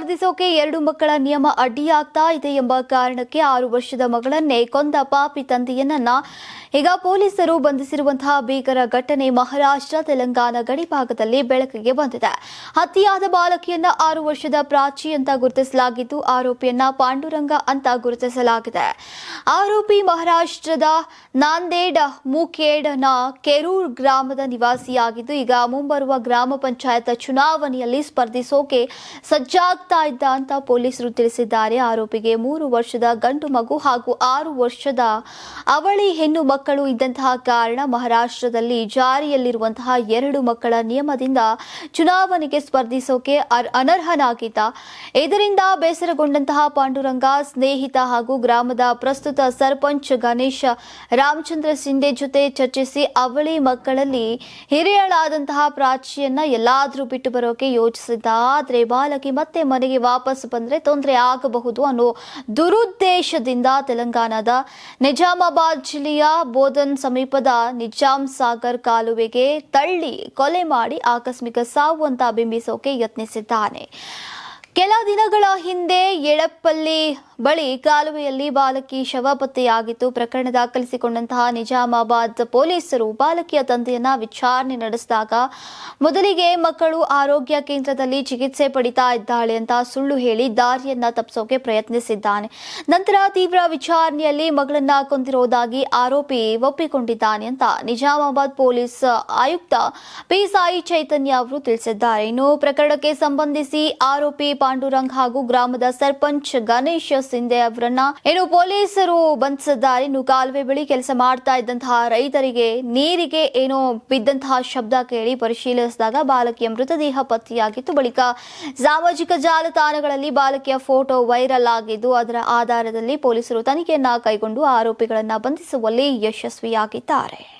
ಸ್ಪರ್ಧಿಸೋಕೆ ಎರಡು ಮಕ್ಕಳ ನಿಯಮ ಅಡ್ಡಿಯಾಗ್ತಾ ಇದೆ ಎಂಬ ಕಾರಣಕ್ಕೆ ಆರು ವರ್ಷದ ಮಗಳನ್ನೇ ಕೊಂದ ಪಾಪಿ ತಂದೆಯನ್ನ ಈಗ ಪೊಲೀಸರು ಬಂಧಿಸಿರುವಂತಹ ಭೀಕರ ಘಟನೆ ಮಹಾರಾಷ್ಟ್ರ, ತೆಲಂಗಾಣ ಗಡಿಭಾಗದಲ್ಲಿ ಬೆಳಕಿಗೆ ಬಂದಿದೆ. ಹತ್ಯೆಯಾದ ಬಾಲಕಿಯನ್ನ ಆರು ವರ್ಷದ ಪ್ರಾಚಿ ಅಂತ ಗುರುತಿಸಲಾಗಿದ್ದು ಆರೋಪಿಯನ್ನ ಪಾಂಡುರಂಗ ಅಂತ ಗುರುತಿಸಲಾಗಿದೆ. ಆರೋಪಿ ಮಹಾರಾಷ್ಟ್ರದ ನಾಂದೇಡ್ ಮುಖೇಡ್ನ ಕೆರೂರ್ ಗ್ರಾಮದ ನಿವಾಸಿಯಾಗಿದ್ದು ಈಗ ಮುಂಬರುವ ಗ್ರಾಮ ಪಂಚಾಯತ್ ಚುನಾವಣೆಯಲ್ಲಿ ಸ್ಪರ್ಧಿಸೋಕೆ ಸಜ್ಜಾಗ್ತಾ ಇದ್ದ ಅಂತ ಪೊಲೀಸರು ತಿಳಿಸಿದ್ದಾರೆ. ಆರೋಪಿಗೆ ಮೂರು ವರ್ಷದ ಗಂಡು ಮಗು ಹಾಗೂ ಆರು ವರ್ಷದ ಅವಳಿ ಹೆಣ್ಣು ಮಕ್ಕಳು ಇದ್ದಂತಹ ಕಾರಣ ಮಹಾರಾಷ್ಟ್ರದಲ್ಲಿ ಜಾರಿಯಲ್ಲಿರುವಂತಹ ಎರಡು ಮಕ್ಕಳ ನಿಯಮದಿಂದ ಚುನಾವಣೆಗೆ ಸ್ಪರ್ಧಿಸೋಕೆ ಅನರ್ಹನಾಗಿದ್ದ. ಇದರಿಂದ ಬೇಸರಗೊಂಡಂತಹ ಪಾಂಡುರಂಗ, ಸ್ನೇಹಿತ ಹಾಗೂ ಗ್ರಾಮದ ಪ್ರಸ್ತುತ ಸರ್ಪಂಚ್ ಗಣೇಶ ರಾಮಚಂದ್ರ ಸಿಂಧೆ ಜೊತೆ ಚರ್ಚಿಸಿ ಅವಳಿ ಮಕ್ಕಳಲ್ಲಿ ಹಿರಿಯಳಾದಂತಹ ಪ್ರಾಚಿಯನ್ನ ಎಲ್ಲಾದ್ರೂ ಬಿಟ್ಟು ಬರೋಕೆ ಯೋಚಿಸಿದ್ದ. ಆದ್ರೆ ಬಾಲಕಿ ಮತ್ತೆ ಮನೆಗೆ ವಾಪಸ್ ಬಂದ್ರೆ ತೊಂದರೆ ಆಗಬಹುದು ಅನ್ನೋ ದುರುದ್ದೇಶದಿಂದ ತೆಲಂಗಾಣದ ನಿಜಾಮಾಬಾದ್ ಜಿಲ್ಲೆಯ ಬೋಧನ್ ಸಮೀಪದ ನಿಜಾಮ್ ಸಾಗರ್ ಕಾಲುವೆಗೆ ತಳ್ಳಿ ಕೊಲೆ ಮಾಡಿ ಆಕಸ್ಮಿಕ ಸಾವು ಅಂತ ಬಿಂಬಿಸೋಕೆ ಯತ್ನಿಸಿದ್ದಾನೆ. ಕೆಲ ದಿನಗಳ ಹಿಂದೆ ಎಳಪ್ಪಲ್ಲಿ ಬಳಿ ಕಾಲುವೆಯಲ್ಲಿ ಬಾಲಕಿ ಶವ ಪತ್ತೆಯಾಗಿತ್ತು ಪ್ರಕರಣ ದಾಖಲಿಸಿಕೊಂಡಂತಹ ನಿಜಾಮಾಬಾದ್ ಪೊಲೀಸರು ಬಾಲಕಿಯ ತಂದೆಯನ್ನ ವಿಚಾರಣೆ ನಡೆಸಿದಾಗ ಮೊದಲಿಗೆ ಮಕ್ಕಳು ಆರೋಗ್ಯ ಕೇಂದ್ರದಲ್ಲಿ ಚಿಕಿತ್ಸೆ ಪಡಿತಾ ಇದ್ದಾಳೆ ಅಂತ ಸುಳ್ಳು ಹೇಳಿ ದಾರಿಯನ್ನ ತಪ್ಪಿಸೋಕೆ ಪ್ರಯತ್ನಿಸಿದ್ದಾನೆ. ನಂತರ ತೀವ್ರ ವಿಚಾರಣೆಯಲ್ಲಿ ಮಗಳನ್ನ ಕೊಂದಿರೋದಾಗಿ ಆರೋಪಿ ಒಪ್ಪಿಕೊಂಡಿದ್ದಾನೆ ಅಂತ ನಿಜಾಮಾಬಾದ್ ಪೊಲೀಸ್ ಆಯುಕ್ತ ಪಿ ಸಾಯಿ ಚೈತನ್ಯ ಅವರು ತಿಳಿಸಿದ್ದಾರೆ. ಇನ್ನು ಪ್ರಕರಣಕ್ಕೆ ಸಂಬಂಧಿಸಿ ಆರೋಪಿ ಪಾಂಡುರಂಗ್ ಹಾಗೂ ಗ್ರಾಮದ ಸರ್ಪಂಚ್ ಗಣೇಶ್ ಸಿಂಧೆ ಅವರನ್ನ. ಏನು ಪೊಲೀಸರು ಬಂಧಿಸಿದ್ದಾರೆ. ಇನ್ನು ಕಾಲುವೆ ಬಳಿ ಕೆಲಸ ಮಾಡ್ತಾ ಇದ್ದಂತಹ ರೈತರಿಗೆ ನೀರಿಗೆ ಏನೋ ಬಿದ್ದಂತಹ ಶಬ್ದ ಕೇಳಿ ಪರಿಶೀಲಿಸಿದಾಗ ಬಾಲಕಿಯ ಮೃತದೇಹ ಪತ್ತೆಯಾಗಿತ್ತು. ಬಳಿಕ ಸಾಮಾಜಿಕ ಜಾಲತಾಣಗಳಲ್ಲಿ ಬಾಲಕಿಯ ಫೋಟೋ ವೈರಲ್ ಆಗಿದ್ದು, ಅದರ ಆಧಾರದಲ್ಲಿ ಪೊಲೀಸರು ತನಿಖೆಯನ್ನ ಕೈಗೊಂಡು ಆರೋಪಿಗಳನ್ನ ಬಂಧಿಸುವಲ್ಲಿ ಯಶಸ್ವಿಯಾಗಿದ್ದಾರೆ.